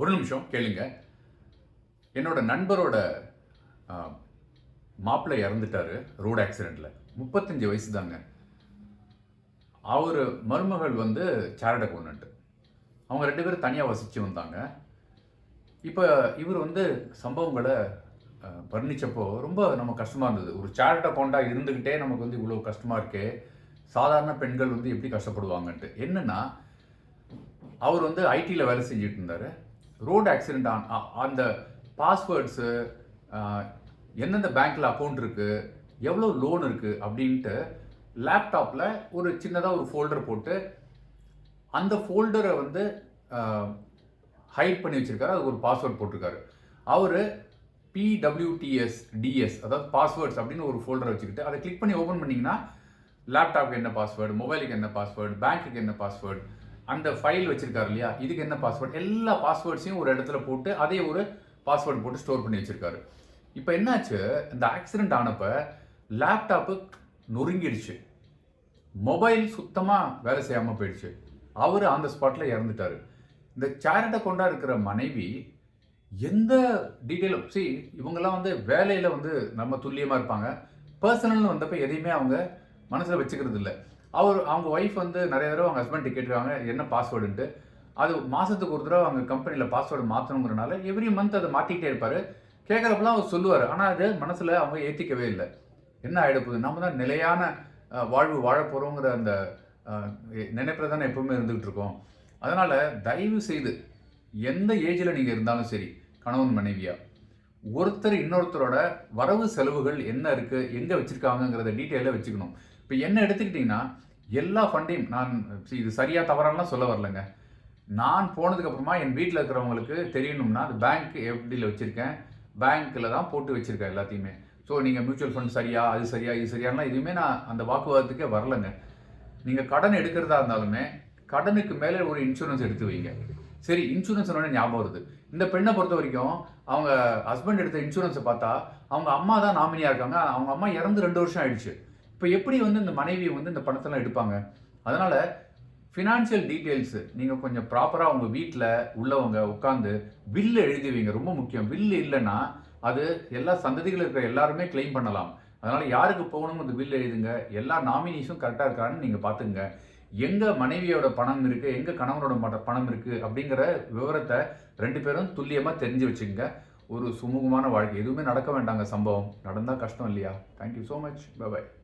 ஒரு நிமிஷம் கேளுங்க. என்னோட நண்பரோட மாப்பிள்ளை இறந்துட்டாரு ரோடு ஆக்சிடெண்ட்டில் முப்பத்தஞ்சு வயசு தாங்க. அவர் மருமகள் வந்து சேரட் அக்கௌண்டன்ட் அவங்க ரெண்டு பேரும் தனியாக வசித்து வந்தாங்க. இப்போ இவர் வந்து சம்பவங்களை வர்ணித்தப்போ ரொம்ப நம்ம கஷ்டமாக இருந்தது. ஒரு சேரிட்ட அக்கௌண்ட்டாக இருந்துக்கிட்டே நமக்கு வந்து இவ்வளோ கஷ்டமாக இருக்கே. சாதாரண பெண்கள் வந்து எப்படி கஷ்டப்படுவாங்கன்ட்டு. என்னென்னா அவர் வந்து ஐடியில் வேலை செஞ்சுட்டு இருந்தார். ரோடு ஆக்சிடெண்ட் ஆன் அந்த பாஸ்வேர்ட்ஸு எந்தெந்த பேங்க்கில் அக்கௌண்ட் இருக்குது எவ்வளோ லோன் இருக்குது அப்படின்ட்டு லேப்டாப்பில் ஒரு சின்னதாக ஒரு ஃபோல்டர் போட்டு அந்த ஃபோல்டரை வந்து ஹைட் பண்ணி வச்சுருக்காரு. அதுக்கு ஒரு பாஸ்வேர்ட் போட்டிருக்காரு. அவர் பிடபிள்யூடிஎஸ் டிஎஸ் அதாவது பாஸ்வேர்ட்ஸ் அப்படின்னு ஒரு ஃபோல்டரை வச்சுக்கிட்டு அதை கிளிக் பண்ணி ஓப்பன் பண்ணிங்கன்னா லேப்டாப்க்கு என்ன பாஸ்வேர்டு மொபைலுக்கு என்ன பாஸ்வேர்டு பேங்க்குக்கு என்ன பாஸ்வேர்டு அந்த ஃபைல் வச்சுருக்காரு இல்லையா? இதுக்கு என்ன பாஸ்வேர்டு எல்லா பாஸ்வேர்ட்ஸையும் ஒரு இடத்துல போட்டு அதே ஒரு பாஸ்வேர்டு போட்டு ஸ்டோர் பண்ணி வச்சிருக்காரு. இப்போ என்னாச்சு? இந்த ஆக்சிடெண்ட் ஆனப்போ லேப்டாப்பு நொறுங்கிடுச்சு. மொபைல் சுத்தமாக வேலை செய்யாமல் போயிடுச்சு. அவர் அந்த ஸ்பாட்டில் இறந்துட்டாரு. இந்த சேரிட்ட கொண்டா இருக்கிற மனைவி எந்த டீட்டெயிலும் சரி இவங்கெல்லாம் வந்து வேலையில் வந்து நம்ம துல்லியமாக இருப்பாங்க. பர்சனல்னு வந்தப்போ எதையுமே அவங்க மனசில் வச்சுக்கிறது இல்லை. அவர் அவங்க ஒய்ஃப் வந்து நிறைய தடவை அவங்க ஹஸ்பண்ட் கேட்டுருக்காங்க என்ன பாஸ்வேர்டுன்ட்டு அது மாதத்துக்கு ஒரு தடவை அவங்க கம்பெனியில் பாஸ்வேர்டு மாற்றணுங்கிறனால எவ்ரி மந்த் அதை மாற்றிக்கிட்டே இருப்பார். கேட்குறப்பெல்லாம் அவர் சொல்லுவார். ஆனால் அது மனசில் அவங்க ஏற்றிக்கவே இல்லை. என்ன ஆகிடப்போகுது நம்ம தான் நிலையான வாழ்வு வாழ போகிறோங்கிற அந்த நினைப்பில் தானே எப்பவுமே இருந்துகிட்டு இருக்கோம். அதனால் தயவு செய்து எந்த ஏஜில் நீங்கள் இருந்தாலும் சரி கணவன் மனைவியாக ஒருத்தர் இன்னொருத்தரோட வரவு செலவுகள் என்ன இருக்குது எங்கே வச்சுருக்காங்கங்கிறத டீட்டெயிலாக வச்சுக்கணும். இப்போ என்ன எடுத்துக்கிட்டிங்கன்னா எல்லா ஃபண்டையும் நான் இது சரியாக தவறாலாம் சொல்ல வரலங்க. நான் போனதுக்கப்புறமா என் வீட்டில் இருக்கிறவங்களுக்கு தெரியணும்னா அது பேங்க் எஃப்டியில் வச்சுருக்கேன். பேங்க்கில் தான் போட்டு வச்சுருக்கேன் எல்லாத்தையுமே. ஸோ நீங்கள் மியூச்சுவல் ஃபண்ட் சரியா அது சரியா இது சரியானலாம் எதுவுமே நான் அந்த வாக்குவாதத்துக்கே வரலைங்க. நீங்கள் கடன் எடுக்கிறதா இருந்தாலுமே கடனுக்கு மேலே ஒரு இன்சூரன்ஸ் எடுத்து வைங்க. சரி இன்சூரன்ஸ் ஞாபகம் வருது. இந்த பெண்ணை பொறுத்த வரைக்கும் அவங்க ஹஸ்பண்ட் எடுத்த இன்சூரன்ஸை பார்த்தா அவங்க அம்மா தான் நாமினியாக இருக்காங்க. அவங்க அம்மா இறந்து ரெண்டு வருஷம் ஆயிடுச்சு. இப்போ எப்படி வந்து இந்த மனைவி வந்து இந்த பணத்தெல்லாம் எடுப்பாங்க? அதனால் ஃபினான்ஷியல் டீட்டெயில்ஸு நீங்கள் கொஞ்சம் ப்ராப்பராக உங்கள் வீட்டில் உள்ளவங்க உட்காந்து வில்லு எழுதுவீங்க ரொம்ப முக்கியம். வில்லு இல்லைன்னா அது எல்லா சந்ததிகள் இருக்கிற எல்லாருமே கிளைம் பண்ணலாம். அதனால் யாருக்கு போகணும் அந்த பில் எழுதுங்க. எல்லா நாமினிஸும் கரெக்டாக இருக்கான்னு நீங்கள் பார்த்துங்க எங்கே மனைவியோட பணம் இருக்குது எங்கே கணவனோட மட- பணம் இருக்குது அப்படிங்கிற விவரத்தை ரெண்டு பேரும் துல்லியமாக தெரிஞ்சு வச்சுக்கோங்க. ஒரு சுமூகமான வாழ்க்கை. எதுவுமே நடக்க வேண்டாங்க சம்பவம். நடந்தால் கஷ்டம் இல்லையா? Thank you so much by